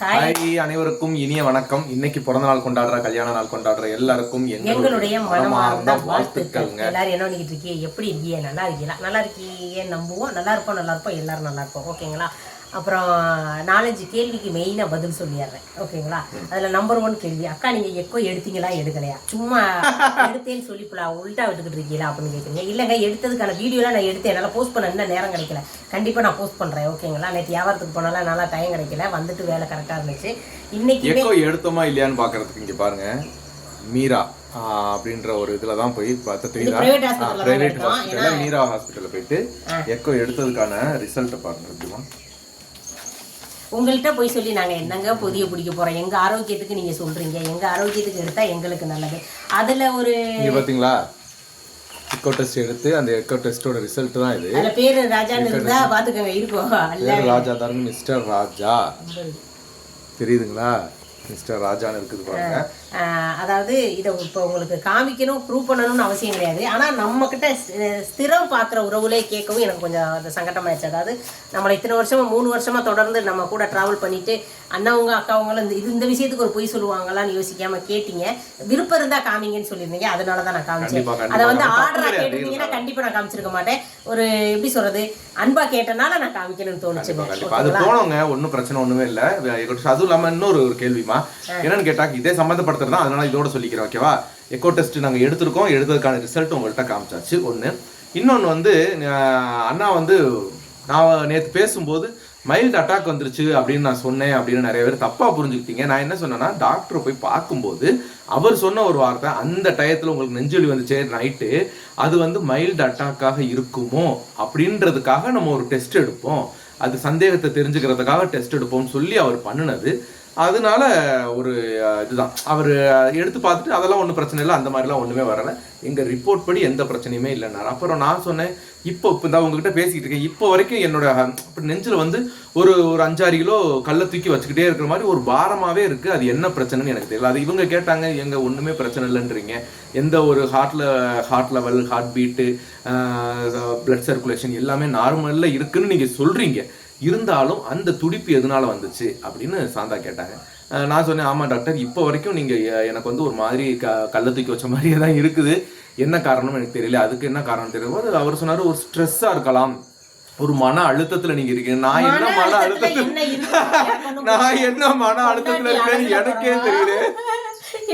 Hi அனைவருக்கும் இனிய வணக்கம். இன்னைக்கு பிறந்த நாள் கொண்டாடுற கல்யாண நாள் கொண்டாடுற எல்லாருக்கும் எங்களுடைய மனமார்ந்த வாழ்த்துக்கள் வாழ்த்துக்கள்ங்க. எல்லாரும் என்ன பண்ணிக்கிட்டு இருக்கீங்க? எப்படி இருக்கீங்க? நல்லா இருக்கீங்களா? நல்லா இருக்கீங்க நம்புவோம். நல்லா இருப்போம் நல்லா இருப்போம். எல்லாரும் நல்லா இருப்போம். ஓகேங்களா? அப்புறம் நாலஞ்சு கேள்விக்கு மெயினாக பதில் சொல்லிடுறேன். ஓகேங்களா? அதில் நம்பர் ஒன் கேள்வி. அக்கா நீங்கள் எக்கோ எடுத்தீங்களா எடுக்கலையா? சும்மா எடுத்தேன்னு சொல்லிப்பலாம் உள்டா விட்டுக்கிட்டு இருக்கீங்களா? அப்படின்னு கேட்குறீங்க இல்லைங்க எடுத்ததுக்கான வீடியோலாம் நான் எடுத்தேன். என்னால் போஸ்ட் பண்ண இன்னும் நேரம் கிடைக்கல. கண்டிப்பாக நான் போஸ்ட் பண்ணுறேன் ஓகேங்களா? நேற்று வியாபாரத்துக்கு போனாலும் நல்லா டைம் கிடைக்கல. வந்துட்டு வேலை கரெக்டாக இருந்துச்சு. இன்னைக்கு எக்கோ எடுத்தோமா இல்லையான்னு பாக்குறதுக்கு இங்க பாருங்க. மீரா அப்படின்ற ஒரு இதுல தான் போய் பார்த்து தெரியுதா? private hospital ல தான் பிரைவேட் மீரா ஹாஸ்பிட்டல்ல போயிட்டு எக்கோ எடுத்ததுக்கான ரிசல்ட் பாருங்க உங்கள்கிட்ட போய் சொல்லி நாங்கள் என்னங்க பொதிய பிடிக்க போகிறோம் எங்கள் ஆரோக்கியத்துக்கு நீங்கள் சொல்கிறீங்க எங்கள் ஆரோக்கியத்துக்கு எடுத்தால் எங்களுக்கு நல்லது. அதில் ஒரு இங்க பாத்தீங்களா? எக்கோ டெஸ்ட் எடுத்து அந்த எக்கோ டெஸ்டோட ரிசல்ட் தான் இது. அதில் பேர் ராஜான்னு இருந்தா பார்த்துக்கோங்க இருக்கும். பேர் ராஜா தாருங்க மிஸ்டர் ராஜா. தெரியுதுங்களா? மிஸ்டர் ராஜான்னு இருக்குது பாருங்க. அதாவது இதை இப்போ உங்களுக்கு காமிக்கணும் ப்ரூவ் பண்ணணும்னு அவசியம் கிடையாது. ஆனால் நம்மக்கிட்ட ஸ்திரம் பார்க்குற உறவுலே கேட்கவும் எனக்கு கொஞ்சம் அது சங்கடமாயிடுச்சு. அதாவது நம்மளை இத்தனை வருஷமா மூணு வருஷமா தொடர்ந்து நம்ம கூட ட்ராவல் பண்ணிட்டு அண்ணாவங்க அக்காவங்களும் இந்த இது இந்த விஷயத்துக்கு ஒரு பொய் சொல்லுவாங்களான்னு யோசிக்காம கேட்டீங்க. விருப்பம் இருந்தா காமிங்கன்னு சொல்லியிருந்தீங்க. அதனால தான் நான் காமிச்சேன். அதை வந்து தப்பு ஆர்டரா கிடையாது, கேட்டிருந்தீங்கன்னா கண்டிப்பா நான் காமிச்சிருக்க மாட்டேன். ஒரு எப்படி சொல்றது அன்பா கேட்டனால நான் காமிக்கணும்னு கண்டிப்பா அது போனவங்க ஒன்றும் பிரச்சனை ஒண்ணுமே இல்ல. அதுவும் இல்லாம இன்னொரு ஒரு கேள்விமா என்னன்னு கேட்டா இதே தான் அதனால இதோட சொல்லிக்கிறேன் ஓகேவா? எக்கோ டெஸ்ட் நாங்கள் எடுத்திருக்கோம். எடுத்ததுக்கான ரிசல்ட் உங்கள்கிட்ட காமிச்சாச்சு. ஒன்று இன்னொன்னு வந்து அண்ணா வந்து நான் நேற்று பேசும்போது மைல்டு அட்டாக் வந்துருச்சு அப்படின்னு நான் சொன்னேன் அப்படின்னு நிறைய பேர் தப்பாக புரிஞ்சுக்கிட்டீங்க. நான் என்ன சொன்னேன்னா டாக்டரை போய் பார்க்கும்போது அவர் சொன்ன ஒரு வார்த்தை அந்த டயத்தில் உங்களுக்கு நெஞ்சொலி வந்துச்சே நைட்டு அது வந்து மைல்டு அட்டாக்காக இருக்குமோ அப்படின்றதுக்காக நம்ம ஒரு டெஸ்ட் எடுப்போம். அது சந்தேகத்தை தெரிஞ்சுக்கிறதுக்காக டெஸ்ட் எடுப்போம்னு சொல்லி அவர் பண்ணினது. அதனால ஒரு இதுதான். அவர் எடுத்து பார்த்துட்டு அதெல்லாம் ஒன்றும் பிரச்சனை இல்லை அந்த மாதிரிலாம் ஒன்றுமே வரல. எங்கள் ரிப்போர்ட் படி எந்த பிரச்சனையுமே இல்லைனாரு அப்புறம் நான் சொன்னேன் இப்போ இப்போ இந்த உங்ககிட்ட பேசிக்கிட்டு இருக்கேன். இப்போ வரைக்கும் என்னோட நெஞ்சில் வந்து ஒரு ஒரு அஞ்சாறு கிலோ கல்லை தூக்கி வச்சுக்கிட்டே இருக்கிற மாதிரி ஒரு பாரமாகவே இருக்குது அது என்ன பிரச்சனைன்னு எனக்கு தெரியல. அது இவங்க கேட்டாங்க எங்கள் ஒன்றுமே பிரச்சனை இல்லைன்றீங்க. எந்த ஒரு ஹார்ட்டில் heart level heart beat blood circulation எல்லாமே நார்மலில் இருக்குன்னு நீங்கள் சொல்கிறீங்க இருந்தாலும் அந்த துடிப்பு எதனால வந்துச்சு அப்படின்னு சாந்தா கேட்டாங்க. நான் சொன்னேன் ஆமாம் டாக்டர் இப்போ வரைக்கும் நீங்கள் எனக்கு வந்து ஒரு மாதிரி க கல்லை தூக்கி வச்ச மாதிரியே தான் இருக்குது. என்ன காரணம் எனக்கு தெரியல. அதுக்கு என்ன காரணம் தெரியும் அவர் சொன்னார் ஒரு ஸ்ட்ரெஸ்ஸாக இருக்கலாம். ஒரு மன அழுத்தத்துல நீங்க இருக்கீங்க. நான் என்ன மன அழுத்தத்துல நான் என்ன மன அழுத்தத்துல இருக்கேன்னு எனக்கே தெரியல.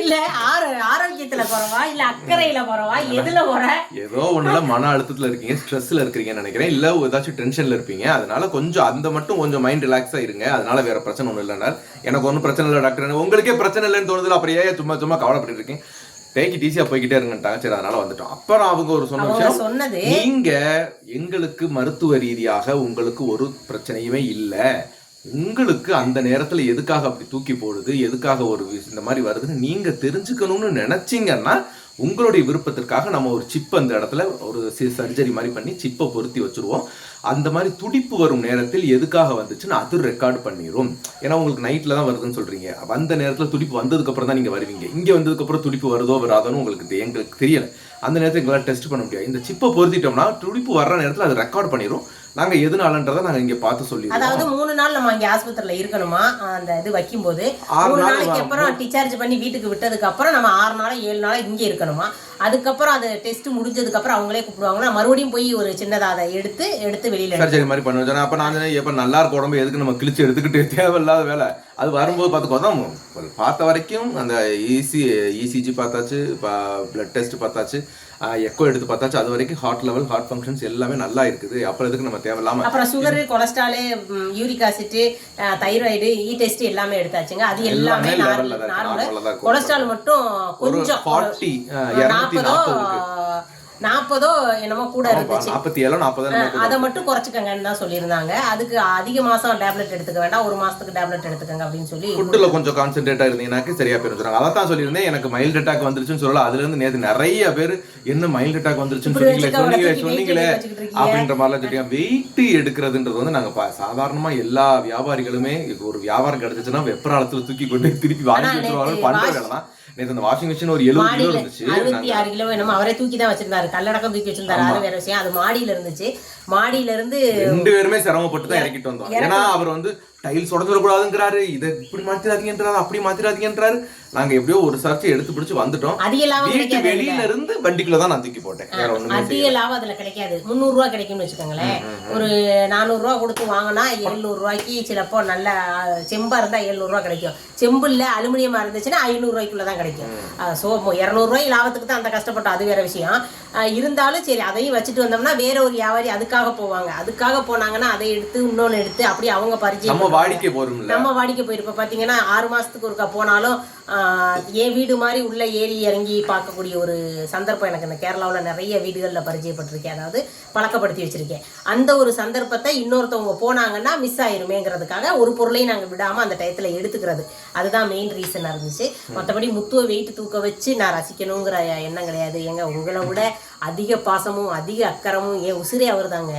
இல்ல ஆரோ ஆரோக்கியத்துல போறவா இல்ல அக்கறையில போறவா எதுல போற? ஏதோ ஒண்ணுல மன அழுத்தத்துல இருக்கீங்க ஸ்ட்ரெஸ்ல இருக்கீங்கன்னு நினைக்கிறேன். இல்ல ஏதாச்சும் டென்ஷன்ல இருப்பீங்க. அதனால கொஞ்சம் அந்த மட்டும் கொஞ்சம் மைண்ட் ரிலாக்ஸா இருங்க. அதனால வேற பிரச்சனை ஒண்ணும் இல்லைன்னா எனக்கு ஒன்றும் பிரச்சனை இல்லை டாக்டர் உங்களுக்கே பிரச்சனை இல்லைன்னு தோணுதுல ஏன் சும்மா சும்மா கவலைப்பட்டு இருக்கீங்க. டேக்கி ஈஸியா போய்கிட்டே இருங்கட்டாங்க சரி அதனால வந்துட்டோம். அப்புறம் அவங்க ஒரு சொன்ன விஷயம் சொன்னது நீங்க எங்களுக்கு மருத்துவ ரீதியாக உங்களுக்கு ஒரு பிரச்சனையுமே இல்ல. உங்களுக்கு அந்த நேரத்துல எதுக்காக அப்படி தூக்கி போடுது எதுக்காக ஒரு இந்த மாதிரி வருதுன்னு நீங்க தெரிஞ்சுக்கணும்னு நினைச்சீங்கன்னா உங்களுடைய விருப்பத்திற்காக நம்ம ஒரு சிப் அந்த இடத்துல ஒரு சர்ஜரி மாதிரி பண்ணி சிப்பை பொருத்தி வச்சிருவோம். அந்த மாதிரி துடிப்பு வரும் நேரத்தில் எதுக்காக வந்துச்சுன்னு அது ரெக்கார்ட் பண்ணிடும் ஏன்னா உங்களுக்கு நைட்ல தான் வருதுன்னு சொல்றீங்க. அந்த நேரத்துல துடிப்பு வந்ததுக்கு அப்புறம் தான் நீங்க வருவீங்க. இங்க வந்ததுக்கு அப்புறம் துடிப்பு வருதோ வராதோன்னு உங்களுக்கு தெ- எங்களுக்கு தெரியல. அந்த நேரத்தில் எங்களால் டெஸ்ட் பண்ண முடியாது. இந்த சிப்பை பொருத்திட்டோம்னா துடிப்பு வர்ற நேரத்தில் அது ரெக்கார்ட் பண்ணிடும் நாங்க எதனாலன்றதை நாங்க இங்க பார்த்து சொல்லிடுவோம் அதாவது மூணு நாள் நம்ம இங்க ஆஸ்பத்திரியில இருக்கணுமா? அந்த இது வைக்கும்போது ஆறு மூணு நாள் நாளைக்கு அப்புறம் டிஸ்சார்ஜ் பண்ணி வீட்டுக்கு விட்டதுக்கு அப்புறம் நம்ம ஆறு நாளோ ஏழு நாளோ இங்க இருக்கணுமா? அதுக்கப்புறம் அது டெஸ்ட் முடிஞ்சதுக்கு அப்புறம் அவங்களே கூப்பிடுவாங்கன்னா மறுபடியும் போய் ஒரு சின்னதா அதை எடுத்து எடுத்து வெளியில சர்ஜரி மாதிரி பண்ண வச்சோம் அப்ப நான் எப்ப நல்லா இருக்க உடம்பு எதுக்கு நம்ம கிழிச்சு எடுத்துக்கிட்டு தேவையில்லாத வேலை? அது வரும்போது பார்த்துக்கோ தான் பார்த்த வரைக்கும் அந்த இசி இசிஜி பார்த்தாச்சு பிளட் டெஸ்ட் பார்த்தாச்சு. எக்கோ எடுத்து பார்த்தாச்சு அது வரைக்கும் ஹார்ட் லெவல் ஹார்ட் ஃபங்க்ஷன்ஸ் எல்லாமே நல்லா இருக்குது அப்புறம் எதுக்கு நம்ம தேவையில்லாம அப்புறம் sugar cholesterol uric acid thyroid இ டெஸ்ட் எல்லாமே எடுத்தாச்சுங்க அது எல்லாமே. நார்மல் தான். கொலஸ்ட்ரால் மட்டும் கொஞ்சம் ஃபார்ட்டி இரநூத்தி நாற்பதோ நாற்பது என்னமோ கூட இருந்துச்சு. நாற்பத்தி ஏழோ நாற்பதோ அதை மட்டும் குறைச்சிக்கங்கன்னு தான் சொல்லியிருந்தாங்க. அதுக்கு அதிக மாசம் டேப்லெட் எடுத்துக்க வேண்டாம். ஒரு மாசத்துக்கு டேப்லெட் எடுத்துக்கங்க அப்படின்னு சொல்லி ஃபுட்டில் கொஞ்சம் கான்சென்ட்ரேட்டாக இருந்தீங்கன்னாக்க சரியா போயிடும் சொன்னாங்க அதை தான் சொல்லியிருந்தேன். எனக்கு மைல்டு அட்டாக் வந்துருச்சுன்னு சொல்லல. அதுல இருந்து நேற்று நிறைய பேர் என்ன மைல்டு அட்டாக் வந்துருச்சுன்னு சொன்னீங்களே சொன்னீங்களே சொன்னீங்களே. அப்படின்ற மாதிரிலாம் சொல்லியா வெயிட் எடுக்கிறதுன்றது வந்து நாங்க சாதாரணமா எல்லா வியாபாரிகளுமே ஒரு வியாபாரம் கிடைச்சிச்சுன்னா வெப்பராளத்துல தூக்கி கொண்டு திருப்பி வாங்கி வச்சிருவாங்க. பண்ற வாஷ்- வேலை தான். நேற்று அந்த வாஷிங் மிஷின் ஒரு எழுபது கிலோ இருந்துச்சு. அறுபத்தி ஆறு கிலோ என்னமோ அவரே தூக்கி தான் வச்சிருந்தாரு. கல்லடக்கம் தூக்கி வச்சிருந்தாரு. அது வேற விஷயம். அது மாடியில இருந்துச்சு. மாடியில இருந்து ரெண்டு பேருமே சிரமப்பட்டு தான் இறக்கிட்டு வந்தோம். ஏன்னா அவர் வந்து டைல்ஸ் உடஞ்சிடக்கூடாதுங்கிறாரு. இதை இப்படி மாத்திராதீங்கன்றாரு அப்படி மாத்திராதீங்கன்றாரு. நாங்க எப்படியோ ஒரு சர்ச்சை எடுத்து பிடிச்சு வந்துட்டோம். வீட்டு வெளியில இருந்து வண்டிக்குள்ள தான் நான் தூக்கி போட்டேன். வேற ஒண்ணுமே அதிக லாபம் அதுல கிடைக்காது. முந்நூறு ரூபா கிடைக்கும்னு வச்சுக்கோங்களேன். ஒரு நானூறு ரூபா கொடுத்து வாங்கினா எழுநூறு ரூபாய்க்கு சிலப்போ நல்ல செம்பா இருந்தா எழுநூறு ரூபா கிடைக்கும். செம்பு இல்ல அலுமினியமா இருந்துச்சுன்னா ஐநூறு ரூபாய்க்குள்ள தான் கிடைக்கும். ஸோ இரநூறு ரூபாய் லாபத்துக்கு தான் அந்த கஷ்டப்பட்டோம். அது வேற விஷயம். இருந்தாலும் சரி அதையும் வச்சுட்டு வந்தோம்னா வேற ஒரு வியாபாரி அதுக்காக போவாங்க. அதுக்காக போனாங்கன்னா அதை எடுத்து இன்னொன்னு எடுத்து அப்படி அவங்க நம்ம வாடிக்கை போறோம் நம்ம வாடிக்கை போயிருப்ப பாத்தீங்கன்னா ஆறு மாசத்துக்கு ஒருக்கா போனாலும் ஆஹ், என் வீடு மாதிரி உள்ள ஏறி இறங்கி பார்க்கக்கூடிய ஒரு சந்தர்ப்பம் எனக்கு இந்த கேரளாவில் நிறைய வீடுகளில் பரிச்சயப்பட்டிருக்கேன். அதாவது பழக்கப்படுத்தி வச்சிருக்கேன். அந்த ஒரு சந்தர்ப்பத்தை இன்னொருத்தவங்க போனாங்கன்னா மிஸ் ஆயிருமேங்கிறதுக்காக ஒரு பொருளையும் நாங்கள் விடாம அந்த டயத்தில் எடுத்துக்கிறது. அதுதான் மெயின் ரீசனாக இருந்துச்சு. மற்றபடி முத்துவை வெயிட் தூக்க வச்சு நான் ரசிக்கணுங்கிற எண்ணம் கிடையாது. ஏங்க உங்களை விட அதிக பாசமும் அதிக அக்கறமும் என் உசிரே அவர் தாங்க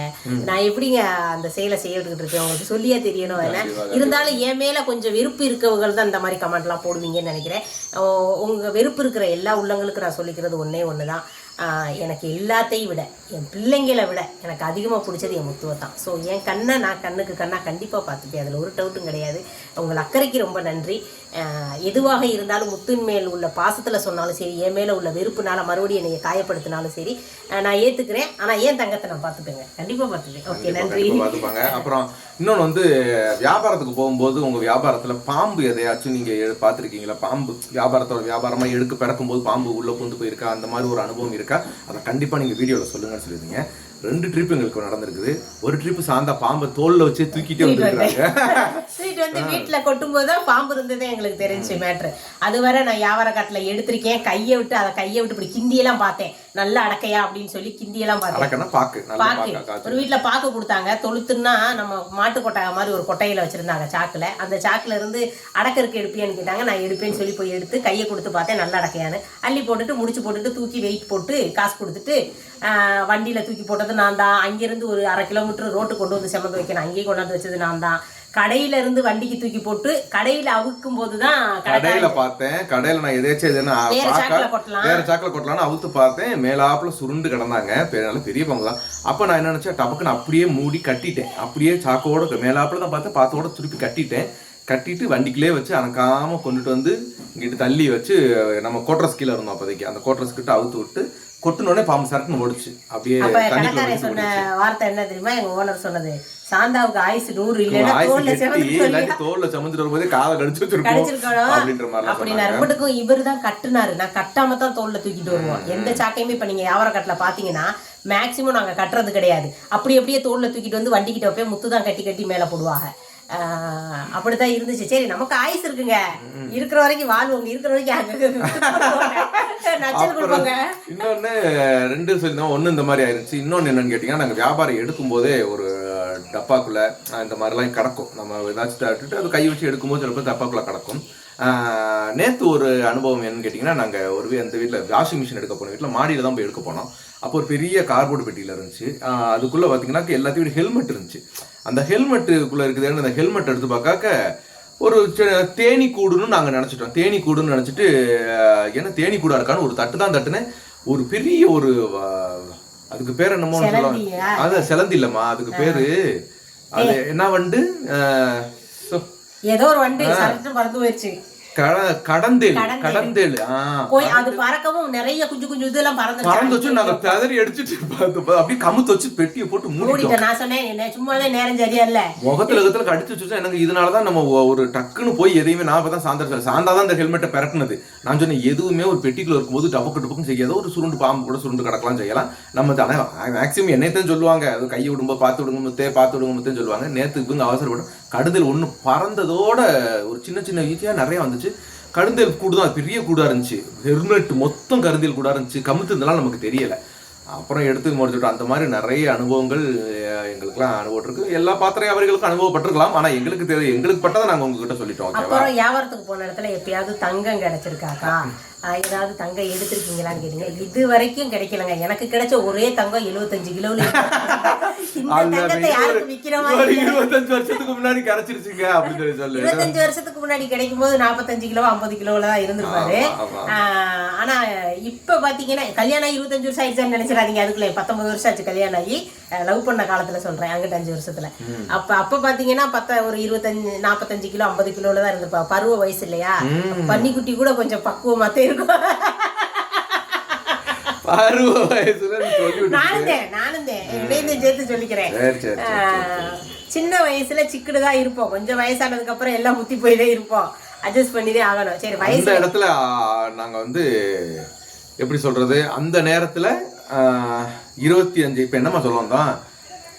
நான் எப்படிங்க அந்த செயலை செய்யறதுக்கிட்டு இருக்கேன்? உங்களுக்கு சொல்லியே தெரியணும் என்ன இருந்தாலும் என் மேல கொஞ்சம் வெறுப்பு இருக்கவர்கள் தான் இந்த மாதிரி கமெண்ட்லாம் போடுவீங்கன்னு நினைக்கிறேன். உங்க வெறுப்பு இருக்கிற எல்லா உள்ளங்களுக்கும் நான் சொல்லிக்கிறது ஒண்ணே ஒண்ணுதான். ஆஹ், எனக்கு எல்லாத்தையும் விட என் பிள்ளைங்களை விட எனக்கு அதிகமாக பிடிச்சது என் முத்துவை தான். ஸோ என் கண்ணை நான் கண்ணுக்கு கண்ணா கண்டிப்பாக பார்த்துப்பேன். அதில் ஒரு டவுட்டும் கிடையாது. உங்கள் அக்கறைக்கு ரொம்ப நன்றி. எதுவாக இருந்தாலும் முத்தின் மேல் உள்ள பாசத்தில் சொன்னாலும் சரி என் மேலே உள்ள வெறுப்புனால மறுபடியும் என்னை காயப்படுத்தினாலும் சரி நான் ஏற்றுக்கிறேன் ஆனால் ஏன் தங்கத்தை நான் பார்த்துப்பேங்க. கண்டிப்பாக பார்த்துப்பேன். ஓகே நன்றி. பார்த்துப்பாங்க. அப்புறம் இன்னொன்னு வந்து வியாபாரத்துக்கு போகும்போது உங்க வியாபாரத்துல பாம்பு எதையாச்சும் நீங்க எ- பார்த்திருக்கீங்களா? பாம்பு. வியாபாரத்தோட வியாபாரமா எடுக்க பிறக்கும் போது பாம்பு உள்ள பூந்து போயிருக்கா? அந்த மாதிரி ஒரு அனுபவம் இருக்கா? அதை கண்டிப்பா நீங்க வீடியோல சொல்லுங்கன்னு சொல்லிருந்தீங்க ரெண்டு ட்ரிப் எங்களுக்கு நடந்திருக்குது. ஒரு ட்ரிப் சாந்தா பாம்பை தோல்ல வச்சு தூக்கிட்டே வந்துருக்காங்க வந்து வீட்டுல கொட்டும்போது தான் பாம்பு இருந்ததே எங்களுக்கு தெரிஞ்சு மேட்ரு. அது வரை நான் வியாபார காட்டுல எடுத்திருக்கேன். கையை விட்டு அதை கையை விட்டு இப்படி கிண்டியெல்லாம் பார்த்தேன். நல்லா அடக்கையா அப்படின்னு சொல்லி கிண்டியெல்லாம் பார்த்தேன். பாக்கு. ஒரு வீட்ல பாக்கு கொடுத்தாங்க. தொழுத்துன்னா நம்ம மாட்டு கொட்டாய மாதிரி ஒரு கொட்டையில வச்சிருந்தாங்க சாக்குல. அந்த சாக்குல இருந்து அடக்கருக்கு எடுப்பியான்னு கேட்டாங்க. நான் எடுப்பேன்னு சொல்லி போய் எடுத்து கையை கொடுத்து பார்த்தேன். நல்லா அடக்கையான்னு. அள்ளி போட்டுட்டு முடிச்சு போட்டுட்டு தூக்கி வெயிட் போட்டு காசு கொடுத்துட்டு வண்டியில தூக்கி போட்டது நான் தான். அங்கிருந்து ஒரு அரை கிலோமீட்டர் ரோட்டு கொண்டு வந்து சுமந்து வைக்கணும். அங்கேயே கொண்டாந்து வச்சது நான் தான். கடையில இருந்து வண்டிக்கு தூக்கி போட்டு கடையில அவுக்கும் போதுதான் கடையில பார்த்தேன். கடையில நான் எதாச்சும் எதுனா வேற சாக்குல கொட்டலாம். வேற சாக்கில் கொட்டலாம்னு அவுத்து பார்த்தேன். மேலாப்புல சுருண்டு கிடந்தாங்க. பெரிய நல்ல பெரிய பங்கு தான். அப்போ நான் என்ன நினைச்சேன்? டபக்குன்னு அப்படியே மூடி கட்டிட்டேன். அப்படியே சாக்கோட மேலாப்புல தான் பார்த்தேன் பார்த்தோட திருப்பி கட்டிட்டேன். கட்டிட்டு வண்டிக்குள்ளே வச்சு அணக்காம கொண்டுட்டு வந்து இங்கிட்டு தள்ளி வச்சு நம்ம கோட்ரஸ் கீழே இருந்தோம் அப்போதைக்கு. அந்த கோட்ரஸ் கிட்ட அவுத்து விட்டு கொட்டுனோடனே பாம்பு சரக்குன்னு ஓடிச்சு. அப்படியே சொன்ன வார்த்தை என்ன தெரியுமா? எங்க ஓனர் சொன்னது. சாந்தாவுக்கு ஆயுசு நூறு இல்லைன்னா தோல்ல சமைச்சிட்டு வரும்போதே காதை கடிச்சு வச்சிருக்கோம் அப்படி சொன்னாங்க. நான் ரொம்பட்டுக்கும் இவர் தான் கட்டுனாரு. நான் கட்டாம தான் தோல்ல தூக்கிட்டு வருவோம். எந்த சாக்கையுமே இப்ப நீங்க வியாபார கட்டில பாத்தீங்கன்னா மேக்சிமம் நாங்க கட்டுறது கிடையாது. அப்படி அப்படியே தோல்ல தூக்கிட்டு வந்து வண்டிக்கிட்ட போய் முத்து தான் கட்டி கட்டி மேல போடுவாங்க. ஆஹ் அப்படித்தான் இருந்துச்சு. சரி நமக்கு ஆயுசு இருக்குங்க. இருக்கிற வரைக்கும் வாழ்வோம் இருக்கிற வரைக்கும் அங்க நச்சல் கொடுப்பாங்க. இன்னொன்னு ரெண்டு சொல்லியிருந்தோம். ஒண்ணு இந்த மாதிரி ஆயிருச்சு. இன்னொன்னு என்னன்னு கேட்டீங்கன்னா நாங்க வியாபாரம் எடுக்கும் போதே ஒரு டப்பாக்குள்ள இந்த மாதிரிலாம் கிடக்கும் நம்ம ஏதாச்சும் அது கை வச்சு எடுக்கும்போது சில பேர் டப்பாக்குள்ள கிடக்கும் நேத்து ஒரு அனுபவம் என்னன்னு கேட்டீங்கன்னா நாங்க ஒரு அந்த வீட்ல வாஷிங் மிஷின் எடுக்க போனோம் வீட்ல மாடியில தான் போய் எடுக்க போனோம். அப்போ ஒரு பெரிய கார்போர்டு பெட்டியில இருந்துச்சு. அதுக்குள்ள பாத்தீங்கன்னா எல்லாத்தையும் ஹெல்மெட் இருந்துச்சு. அந்த ஹெல்மெட்டுக்குள்ள இருக்குதுன்னு அந்த ஹெல்மெட் எடுத்து பார்க்காக்க ஒரு தேனீ கூடுன்னு நாங்க நினைச்சிட்டோம். தேனீ கூடுன்னு நினைச்சிட்டு என்ன தேனீ கூடா இருக்கான்னு ஒரு தட்டு தான் தட்டுனேன். ஒரு பெரிய ஒரு அதுக்கு பேர் என்னமோ சொல்லுவாங்க செலந்தியா? அது செலந்தி இல்லம்மா அதுக்கு பேரு. அது என்ன வண்டு? ஏதோ ஒரு வண்டி பறந்து போயிடுச்சு கட- கடந்தேல் கடந்தேல். கடந்தேல் ஆ போய் அது பறக்கவும் நிறைய குஞ்சு குஞ்சு இதெல்லாம் பறந்து பறந்து வச்சு நாங்க ததறி அடிச்சுட்டு அப்படியே கமுத்து வச்சு பெட்டியை போட்டு மூடிட்டோம். நான் சொன்னேன் என்ன சும்மாவே நேரம் சரியா இல்ல முகத்துல கத்துல கடிச்சு வச்சு எனக்கு இதனாலதான் நம்ம ஒரு டக்குன்னு போய் எதையுமே நான் தான் சாந்தா தான் இந்த ஹெல்மெட்டை பிறக்குனது நான் சொன்னேன் எதுவுமே ஒரு பெட்டிக்குள்ள இருக்கும்போது டபக்கு டபக்குன்னு செய்யாத ஒரு சுருண்டு பாம்பு கூட சுருண்டு கிடக்கலாம் செய்யலாம். நம்ம மேக்ஸிமம் என்னைத்தான் சொல்லுவாங்க. அது கையை விடும்போது பார்த்து விடுங்க முத்தே பார்த்து விடுங்க முத்தேன்னு சொல்லுவாங்க. நேத்து இவங்க அவசரப்படும் கடுதல் ஒண்ணு பறந்ததோட ஒரு சின்ன சின்ன ஈஸியா நிறைய வந்துச்சு. கடுந்தேல் கூடு தான் பெரிய கூடாக இருந்துச்சு. ஹெர்மெட் மொத்தம் கருந்தேல் கூடாக இருந்துச்சு. கமுத்துனால நமக்கு தெரியல. அப்புறம் எடுத்து முடிச்சுட்டோம். அந்த மாதிரி நிறைய அனுபவங்கள் எங்களுக்குலாம் அனுபவம் இருக்கு எல்லா பாத்திரம் அவர்களுக்கும் அனுபவப்பட்டிருக்கலாம். ஆனா எங்களுக்கு தெரியும் எங்களுக்கு பட்டதை நாங்க உங்ககிட்ட சொல்லிட்டோம் அப்புறம் வியாபாரத்துக்கு போன இடத்துல எப்பயாவது தங்கம் கிடைச்சிருக்காக்கா? ஏதாவது தங்கம் எடுத்திருக்கீங்களான்னு கேட்டீங்க. இது வரைக்கும் கிடைக்கலங்க. எனக்கு கிடைச்ச ஒரே தங்கம் எழுபத்தஞ்சு கிலோல இருபத்தஞ்சு வருஷத்துக்கு முன்னாடி கிடைச்சிருச்சுங்க அப்படின்னு சொல்லி சொல்லு. இருபத்தஞ்சு வருஷத்துக்கு முன்னாடி கிடைக்கும் போது நாற்பத்தஞ்சு கிலோ ஐம்பது கிலோல தான் இருந்திருப்பாரு. ஆனா இப்ப பாத்தீங்கன்னா கல்யாணம் இருபத்தஞ்சு வருஷம் ஆயிடுச்சான்னு நினைச்சிடாதீங்க. அதுக்குள்ள பத்தொன்பது வருஷம் ஆச்சு கல்யாணம் ஆகி. லவ் பண்ண காலத்துல சொல்றேன் அங்கிட்ட அஞ்சு வருஷத்துல. அப்ப அப்ப பாத்தீங்கன்னா பத்த ஒரு இருபத்தஞ்சு நாற்பத்தஞ்சு கிலோ ஐம்பது கிலோல தான் இருந்திருப்பா. பருவ வயசு இல்லையா? பன்னிக்குட்டி கூட கொஞ்சம் பக்குவமா தான் இருக்கும் பருவ வயசுல நீ சொல்லி விட்டு நானும் தான் நானும் தான் என்னையும் சேர்த்து சொல்லிக்கிறேன் சின்ன வயசுல சிக்குடு தான் இருப்போம். கொஞ்சம் வயசானதுக்கு அப்புறம் எல்லாம் முத்தி போய் தான் இருப்போம். அட்ஜஸ்ட் பண்ணிதே ஆகணும். சரி வயசு இடத்துல நாங்க வந்து எப்படி சொல்றது? அந்த நேரத்துல இருபத்தி அஞ்சு இப்ப என்னம்மா சொல்ல வந்தோம்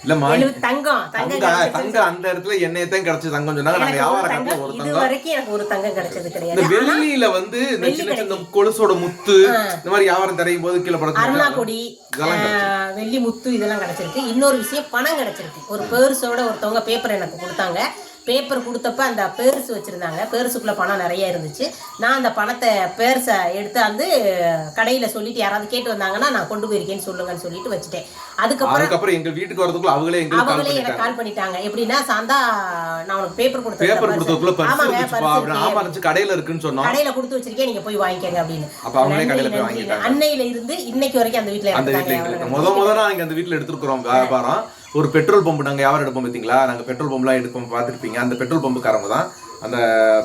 இல்லம்மா. தங்கம். தங்கம் அந்த இடத்துல என்னையத்தான் கிடைச்சு தங்கம் சொன்னாங்க. நாங்க ஒரு வியாபார கட்டல தங்கம் ஒரு இது தங்கம். வரைக்கும் எனக்கு ஒரு தங்கம் கிடைச்சது இந்த வெள்ளியில வந்து சின்ன சின்ன கொலுசோட முத்து இந்த மாதிரி வியாபாரம் தரையும் போது கீழே அருணா படத்து கொடி ஆஹ் வெள்ளி முத்து இதெல்லாம் கிடைச்சிருக்கு. இன்னொரு விஷயம் பணம் கிடைச்சிருக்கு. ஒரு பேர்ஸோட ஒருத்தவங்க பேப்பர் எனக்கு கொடுத்தாங்க. பேப்பர் கொடுத்தப்ப அந்த பேர்ஸ் வச்சிருந்தாங்க. பேர்ஸுக்குள்ள பணம் நிறைய இருந்துச்சு. நான் அந்த பணத்தை பேர்ஸை எடுத்து வந்து கடையில சொல்லிட்டு யாராவது கேட்டு வந்தாங்கன்னா நான் கொண்டு போயிருக்கேன்னு சொல்லுங்கன்னு சொல்லிட்டு வச்சுட்டேன். அதுக்கப்புறம் அதுக்கப்புறம் எங்க வீட்டுக்கு வரதுக்குள்ள அவங்களே அவங்களே பண்ணிட்டாங்க. எனக்கு கால் பண்ணிட்டாங்க. எப்படின்னா சாந்தா நான் உனக்கு பேப்பர் கொடுத்தேன் பேப்பர் கொடுத்ததுக்குள்ள ஆமாங்க பர்ஸ் கடையில இருக்குன்னு சொன்னோம். கடையில கொடுத்து வச்சிருக்கேன் நீங்க போய் வாங்கிக்கங்க அப்படின்னு. அப்ப அவங்களே கடையில போய் வாங்கிட்டாங்க. அன்னையில இருந்து இன்னைக்கு வரைக்கும் அந்த வீட்ல அந்த வீட்டுல முத முத அந்த வீட்டுல எடுத்துருக்கிறோம் வியாபாரம். ஒரு பெட்ரோல் பம்பு நாங்க வியாபாரம் எடுப்போம் பாத்தீங்களா நாங்க பெட்ரோல் பம்ப்லாம் எடுப்போம் பார்த்திருப்பீங்க. அந்த பெட்ரோல் பம்புக்காரங்க தான் அந்த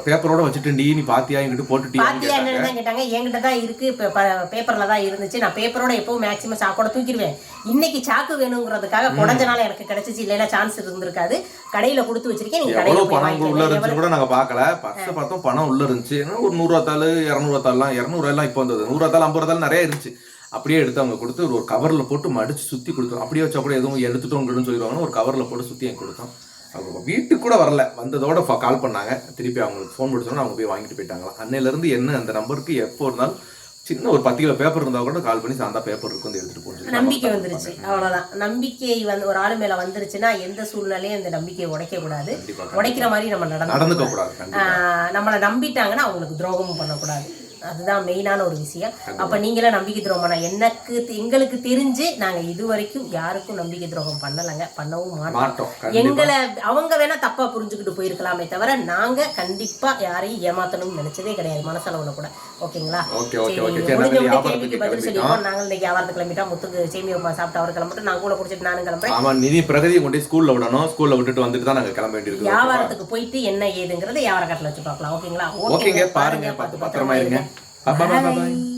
பேப்பரோட வச்சுட்டு நீ நீ பாத்தியா? எங்கிட்ட போட்டுட்டியான்னு பாத்தியா கேட்டாங்க. என்னன்னு தான் கேட்டாங்க. என்கிட்ட தான் இருக்கு. பேப்பர்ல தான் இருந்துச்சு. நான் பேப்பரோட எப்பவும் மேக்ஸிமம் சாக்கோட தூக்கிடுவேன். இன்னைக்கு சாக்கு வேணுங்கிறதுக்காக குடஞ்ச நாள் எனக்கு கிடைச்சிச்சு. இல்லைன்னா சான்ஸ் இருந்திருக்காது. கடையில கொடுத்து வச்சிருக்கேன். நீங்க கடையில பணம் உள்ள இருந்துச்சு கூட நாங்க பார்க்கல. பர்ஸ் பார்த்தோம் பணம் உள்ள இருந்துச்சு. ஒரு நூறுவா தாள் இரநூறுவா தாள்லாம் இரநூறுவா எல்லாம் இப்போ வந்தது. நூறுவா தாள் ஐம்பது தாள் நிறைய இருந்துச்சு. அப்படியே எடுத்து அவங்க கொடுத்து ஒரு கவர்ல போட்டு மடிச்சு சுத்தி கொடுத்தோம். அப்படியே வச்சா கூட எதுவும் எடுத்துட்டோங்கன்னு சொல்லிடுவாங்கன்னு ஒரு கவர்ல போட்டு சுத்தி எனக்கு கொடுத்தோம். அவங்க வீட்டுக்கு கூட வரல. வந்ததோட கால் பண்ணாங்க. திருப்பி அவங்களுக்கு ஃபோன் முடிச்சோன்னா அவங்க போய் வாங்கிட்டு போயிட்டாங்களாம். அன்னையில இருந்து என்ன அந்த நம்பருக்கு எப்போ இருந்தாலும் சின்ன ஒரு பத்து கிலோ பேப்பர் இருந்தா கூட கால் பண்ணி சாந்தா பேப்பர் இருக்கு வந்து எடுத்துட்டு போச்சு நம்பிக்கை வந்துருச்சு. அவ்வளவுதான். நம்பிக்கை வந்து ஒரு ஆளு மேல வந்துருச்சுன்னா எந்த சூழ்நிலையும் அந்த நம்பிக்கையை உடைக்க கூடாது. உடைக்கிற மாதிரி நம்ம நடந்து நடந்துக்க கூடாது. நம்மளை நம்பிட்டாங்கன்னா அவங்களுக்கு துரோகமும் பண்ணக்கூடாது. அதுதான் மெயினான ஒரு விஷயம். அப்ப நீங்களாம் நம்பிக்கை துரோகம் எனக்கு எங்களுக்கு தெரிஞ்சு நாங்க இது வரைக்கும் யாருக்கும் நம்பிக்கை துரோகம் பண்ணலைங்க. பண்ணவும் மாட்டோம். எங்களை அவங்க வேணா தப்பா புரிஞ்சுக்கிட்டு போயிருக்கலாமே தவிர நாங்க கண்டிப்பா யாரையும் ஏமாத்தணும்னு நினைச்சதே கிடையாது. மனசளவுல கூட. ஓகேங்களா? கேள்விக்கு பதில் நாங்கள் இன்னைக்கு வியாபாரத்துக்கு கிளம்பிட்டோம். முத்துக்கு சேமியா சாப்பிட்டு அவர் கிளம்பிட்டு நான் கூட குடிச்சிட்டு நானும் கிளம்புறேன். நிதி பிரகதியை கொண்டு ஸ்கூல்ல விடணும். ஸ்கூல்ல விட்டுட்டு வந்துட்டு தான் நாங்க கிளம்ப வேண்டியிருக்கு. வியாபாரத்துக்கு போயிட்டு என்ன ஏதுங்கிறத வியாபார கட்டில் வச்சு பார்க்கலாம். ஓகேங்களா? ஓகேங்க பாருங்க பார்த்து பத்திரமா இருங்க. பாய் பாய் பாய்